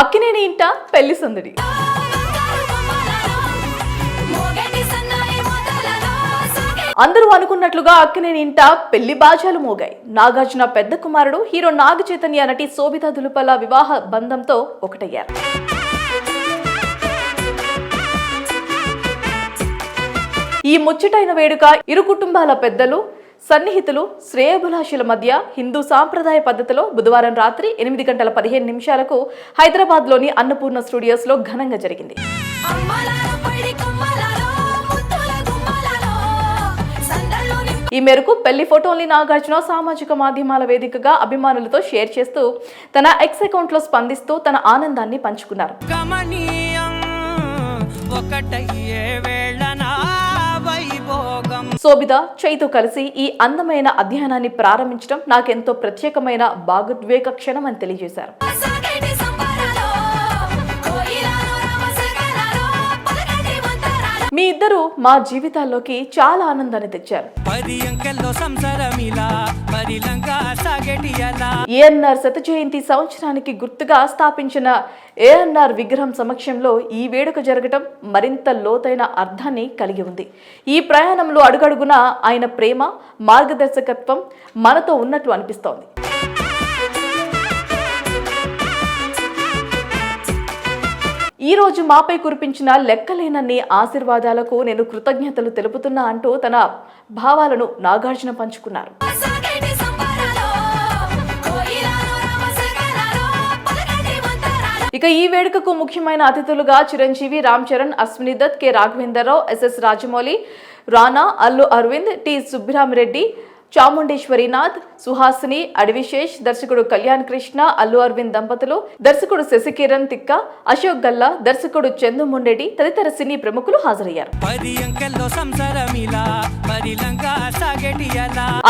అక్కినేని ఇంట పెళ్ళి సందడి. అందరూ అనుకున్నట్లుగా అక్కినేని ఇంట పెళ్ళి బాజాలు మోగాయి. నాగార్జున పెద్ద కుమారుడు హీరో నాగ చైతన్య నటి శోభితా దులుపల వివాహ బంధంతో ఒకటయ్యారు. ఈ ముచ్చటైన వేడుక ఇరు కుటుంబాల పెద్దలు సన్నిహితులు శ్రేయభిలాషుల మధ్య హిందూ సాంప్రదాయ పద్ధతిలో బుధవారం రాత్రి ఎనిమిది గంటల పదిహేను నిమిషాలకు హైదరాబాద్లోని అన్నపూర్ణ స్టూడియోస్లో ఘనంగా జరిగింది. ఈ మేరకు పెళ్ళి ఫోటోల్ని నాగార్జున సామాజిక మాధ్యమాల వేదికగా అభిమానులతో షేర్ చేస్తూ తన ఎక్స్ అకౌంట్లో స్పందిస్తూ తన ఆనందాన్ని పంచుకున్నారు. శోభిత చైతో కలిసి ఈ అందమైన అధ్యయనాన్ని ప్రారంభించడం నాకెంతో ప్రత్యేకమైన భాగోద్వేగ క్షణం అని తెలియజేశారు. ఇద్దరు మా జీవితాల్లోకి చాలా ఆనందాన్ని తెచ్చారు. ఏఎన్ఆర్ శత జయంతి సంవత్సరానికి గుర్తుగా స్థాపించిన ఏఎన్ఆర్ విగ్రహం సమక్షంలో ఈ వేడుక జరగటం మరింత లోతైన అర్థాన్ని కలిగి ఉంది. ఈ ప్రయాణంలో అడుగడుగునా ఆయన ప్రేమ మార్గదర్శకత్వం మనతో ఉన్నట్లు అనిపిస్తోంది. ఈ రోజు మాపై కురిపించిన లెక్కలేనన్ని ఆశీర్వాదాలకు నేను కృతజ్ఞతలు తెలుపుతున్నా అంటూ తన భావాలను నాగార్జున పంచుకున్నారు. ఇక ఈ వేడుకకు ముఖ్యమైన అతిథులుగా Chiranjeevi Ram Charan Ashwini Dutt K Raghavendra Rao SS Rajamouli Rana Allu Aravind T Subbirami Reddy Chamundeswarinath Suhasini Adivi Sesh దర్శకుడు కళ్యాణ్ కృష్ణ అల్లు అరవింద్ దంపతులు దర్శకుడు శశికిరణ్ తిక్క అశోక్ గల్లా దర్శకుడు చందు ముండెడి తదితర సినీ ప్రముఖులు హాజరయ్యారు.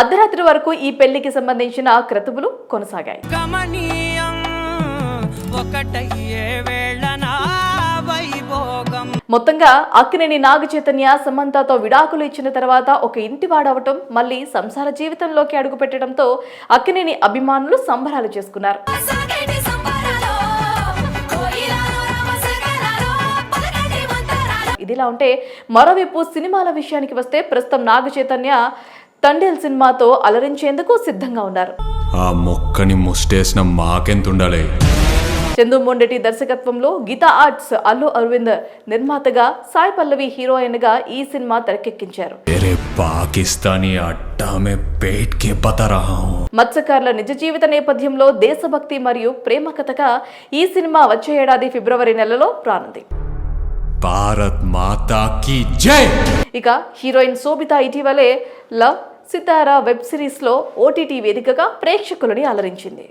అర్ధరాత్రి వరకు ఈ పెళ్ళికి సంబంధించిన క్రతువులు కొనసాగాయి. ఒకటయ్యే వేళ. మొత్తంగా అక్కినేని నాగ చైతన్య సమంతతో విడాకులు ఇచ్చిన తర్వాత ఒక ఇంటి వాడవటం మళ్ళీ సంసార జీవితంలోకి అడుగు పెట్టడంతో అక్కినేని అభిమానులు సంబరాలు చేసుకున్నారు. ఇదిలా ఉంటే మరోవైపు సినిమాల విషయానికి వస్తే ప్రస్తుతం నాగ చైతన్య తండేల్ సినిమాతో అలరించేందుకు సిద్ధంగా ఉన్నారు. ఆ మొక్కని ముస్టేసిన మాకెంతుండాలి? చందుమోండటి దర్శకత్వంలో గీతా ఆర్ట్స్ అల్లు అరవింద్ నిర్మాతగా సాయి పల్లవి హీరోయిన్గా ఈ సినిమా తెరకెక్కించారు. పాకిస్తానీ మత్స్యకారుల నిజ జీవిత నేపథ్యంలో దేశభక్తి మరియు ప్రేమ కథగా ఈ సినిమా వచ్చే ఏడాది ఫిబ్రవరి నెలలో ప్రారంభి భారత్ మాతా కీ జై! ఇక హీరోయిన్ శోభిత ఇటీవలే లవ్ సితారా వెబ్ సిరీస్లో ఓటీటీ వేదికగా ప్రేక్షకులని అలరించింది.